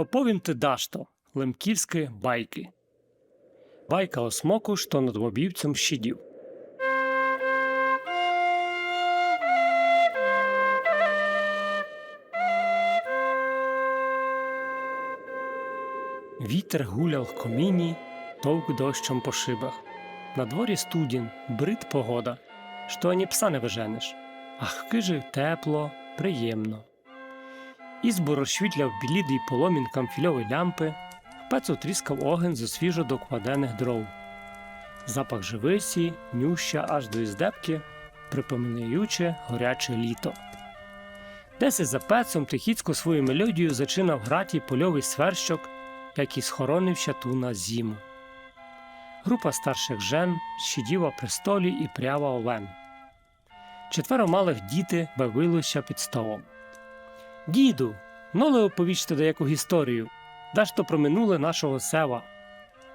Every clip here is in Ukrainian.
Оповім ти дашто, лемківські байки. Байка о смоку, що над вобівцем щадів. Вітер гулял в коміні, товк дощом по шибах. На дворі студін, брид погода, що ані пса не виженеш. Ах, кижи тепло, приємно. Ізбу розшвітляв білідий поломін камфільової лямпи, пецу тріскав оген зі свіжо докладених дров. Запах живисі, нюща аж до іздебки, припоминаючи горяче літо. Десь за пецом тихіцько свою мелодію зачинав граті польовий сверщок, який схоронився ту на зиму. Група старших жен щаділа при столі і прява овен. Четверо малих діти бавилися під столом. Діду, ноле оповічте деяку історію, даш то про минуле нашого села.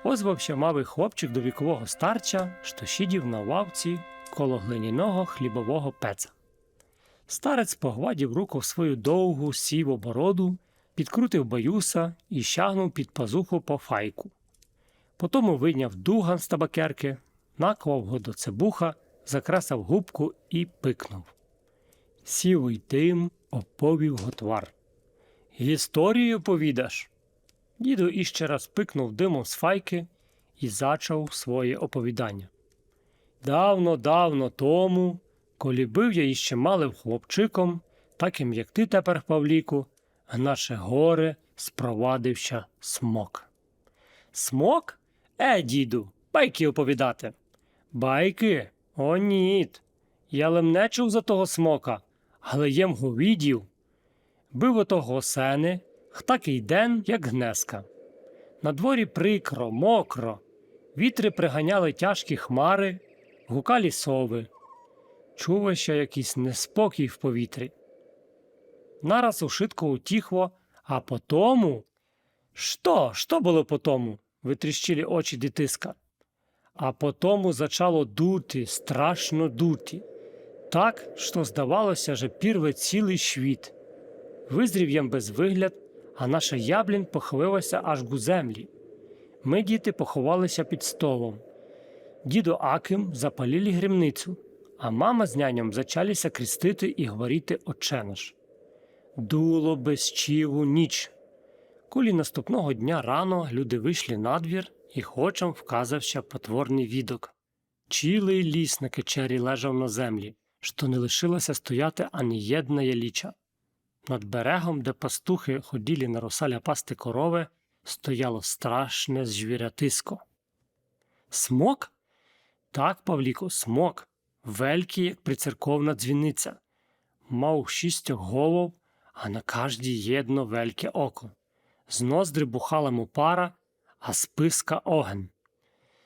Озвався мавий хлопчик до вікового старча, що сидів на лавці коло глиняного хлібового пеца. Старець погладів руку в свою довгу сіву бороду, підкрутив баюса і щагнув під пазуху по файку. Потому вийняв дуган з табакерки, наклав го до цебуха, закрасав губку і пикнув. Сівий дим оповів готвар. Історію повідаш. Діду іще раз пикнув димом з файки і зачав своє оповідання. Давно, давно тому, коли бив я іще малим хлопчиком, таким як ти тепер, Павліку, наше горе спровадився смок. Смок? Е, діду, байки оповідати. Байки? О, ніт. Я лем не чув за того смока, але єм го відів. Бив отого сени, хтакий ден, як гнеска. На дворі прикро, мокро, вітри приганяли тяжкі хмари, гукалі сови. Чувався якийсь неспокій в повітрі. Нараз ушитко утіхло, а потому. Що? Що було потому? витріщили очі дитиска. А потому зачало дути, страшно дути. Так, що здавалося, що пірве цілий світ. Визрів ям без вигляд, а наша яблінь похилилася аж гу землі. Ми, діти, поховалися під столом. Дідо Аким запалили грімницю, а мама з няням зачалися крестити і говорити «Отче наш». Дуло без чіву ніч. Коли наступного дня рано люди вийшли на двір і хочем вказався потворний відок. Цілий ліс на кечері лежав на землі, що не лишилося стояти ані єдна яліча. Над берегом, де пастухи ходили на росаля пасти корови, стояло страшне звірятисько. Смок? Так, Павліко, смок, великий, як прицерковна дзвіниця. Мав шістьох голов, а на кожній єдно вельке око. З ноздри бухала му пара, а з писка оген.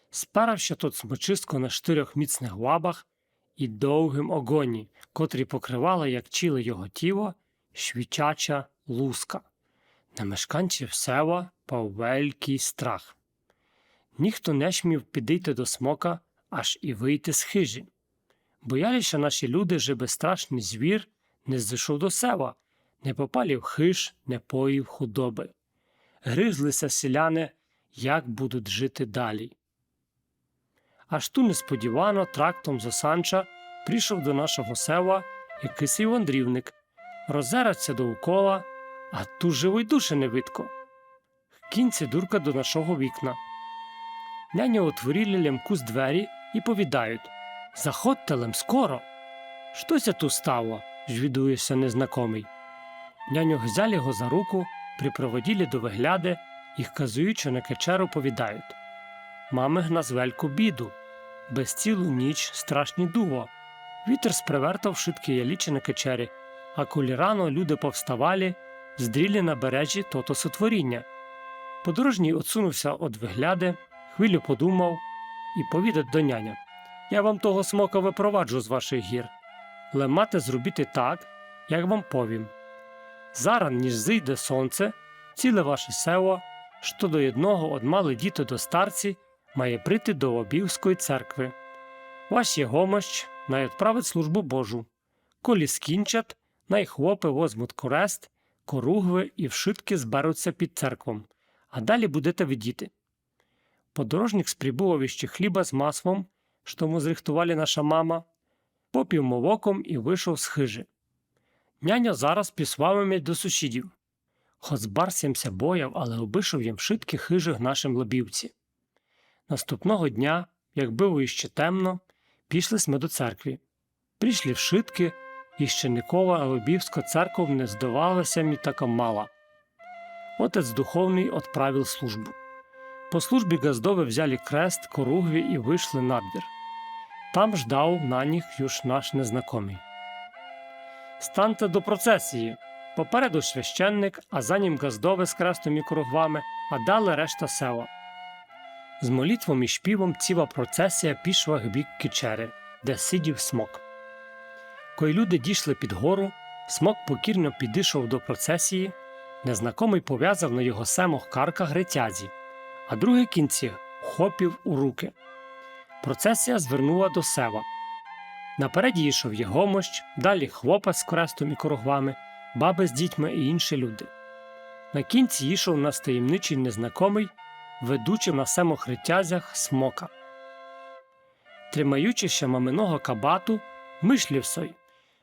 Спарався тот смочистко на штирьох міцних лабах і довгим огоні, котрі покривала, як чіле його тіло, швічача луска. На мешканців села пав великий страх. Ніхто не шмів підійти до смока, аж і вийти з хижі. Боялися наші люди, що безстрашний звір не зайшов до села, не попалів хиж, не поїв худоби. Гризлися селяни, як будуть жити далі. Аж ту несподівано трактом з Санча прийшов до нашого села якийсь вандрівник, роззерався довкола, а ту живої душі не видко. Кінці дурка до нашого вікна. Няня отворили лямку з двері і повідають Заходьте лем скоро. Щося ту стало, жвідується незнакомий. Няню взяли його за руку, припроводили до вигляди і, вказуючи на кечеру, повідають Мами гназ вельку біду, без цілу ніч страшні дуво. Вітер спривертав шитки ялічі на кечері, а коли рано люди повставали, здрілі на бережі тото сотворіння. Подорожній отсунувся від вигляди, хвилю подумав і повідать до няня Я вам того смока випроваджу з ваших гір. Але мати зробити так, як вам повім. Зараз, ніж зійде сонце, ціле ваше село, що до одного од мали діти до старці, має прийти до Обівської церкви. Ваш єгомощ най відправить службу Божу. Колі скінчать, най хлопи возьмуть корест, коругви і вшитки зберуться під церквом, а далі будете видіти. Подорожник сприбував іще хліба з маслом, що му зрихтували наша мама, попів молоком і вийшов з хижі. Няня зараз пісвав м'ять до сусідів. Хоч барсямся бояв, але обийшов їм вшитки хижих нашим лобівці. Наступного дня, як було іще темно, пішли ми до церкви. Прийшли вшитки, і ще ніколи Лобівська церков не здавалася мені така мала. Отець духовний отправив службу. По службі газдове взяли крест, коругві і вийшли на двір. Там ждав на них юж наш незнакомий. Станьте до процесії. Попереду священник, а за ним газдове з крестом і кругвами, а далі решта села. З молитвом і шпівом ціла процесія пішла в бік кичери, де сидів смок. Коли люди дійшли під гору, смок покірно підійшов до процесії, незнакомий пов'язав на його семох карках гретязі, а другі кінці хопів у руки. Процесія звернула до села. Напереді йшов Єгомощ, далі хлопець з крестом і кругвами, баби з дітьми і інші люди. На кінці йшов нас таємничий незнакомий, ведучи на семохритязях смока. Тримаючи ще маминого кабату, мишлів сой.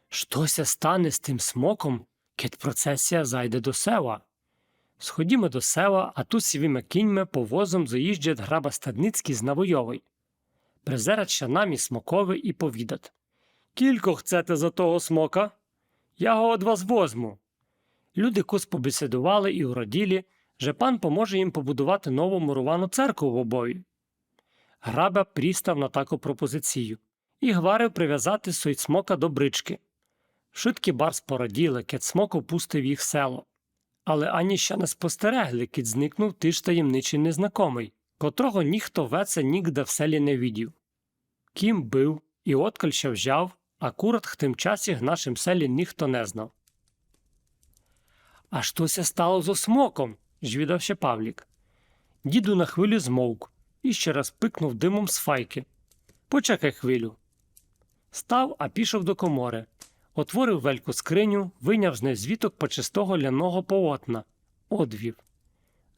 Штося стане з тим смоком, кет процесія зайде до села. Сходімо до села, а тут сівіми кіньми повозом заїжджать граба Стадницький з Навойовий. Призерать ще нам і смоковий і повідать. Кілько chcете за того смока? Я го од вас возьму. Люди кус побесідували і уроділі, що пан поможе їм побудувати нову муровану церкву в обої. Граба прістав на таку пропозицію і гварив прив'язати сой смока до брички. Швидкі барс пораділи, кет смок опустив їх село. Але ані ще не спостерегли, кіт зникнув ти ж таємничий незнакомий, котрого ніхто веце нігде в селі не відів. Ким бив і откаль ще взяв, а курат тим часі в нашим селі ніхто не знав. А щося стало зо смоком? Жвідав Павлік. Діду на хвилю змовк і ще раз пикнув димом з файки. Почекай хвилю. Став, а пішов до комори. Отворив вельку скриню, вийняв з неї звіток почистого ляного полотна, одвів.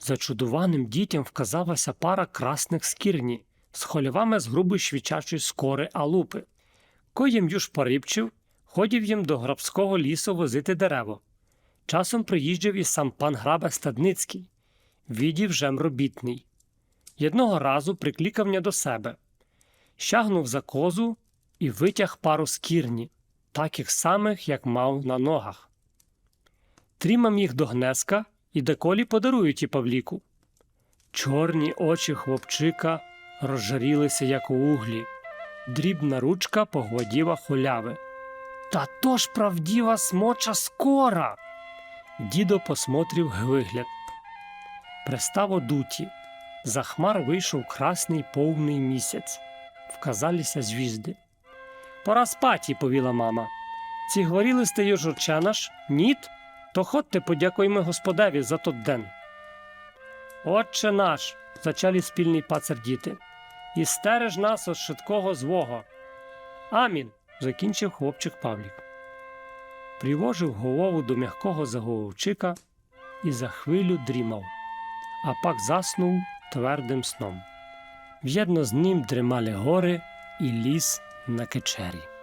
Зачудуваним дітям вказалася пара красних скірні з хольовами з грубої швічачої скори алупи. Коїм юж порибчив, ходів їм до грабського лісу возити дерево. Часом приїжджав і сам пан граба Стадницький, відів жем робітний. Єдного разу прикликав мене до себе, щагнув за козу і витяг пару скірні, таких самих, як мав на ногах. Трімам їх до гнеска і деколі подарують і Павліку. Чорні очі хлопчика розжарілися, як у углі, дрібна ручка погладіла хуляви. Та то ж правдіва смоча скора. Дідо посмотрів вигляд. Пристав одуті. За хмар вийшов красний повний місяць. Вказалися звізди. Пора спаті, повіла мама. Ці говорили стає журча наш? Ніт? То ходьте подякуємо Господеві за тот ден. Отче наш, зачалі спільний пацар діти, і стереж нас від швидкого злого. Амін, закінчив хлопчик Павлік. Привожив голову до м'якого заголовчика і за хвилю дрімав, а пак заснув твердим сном. В'єдно з ним дримали гори і ліс на кечері.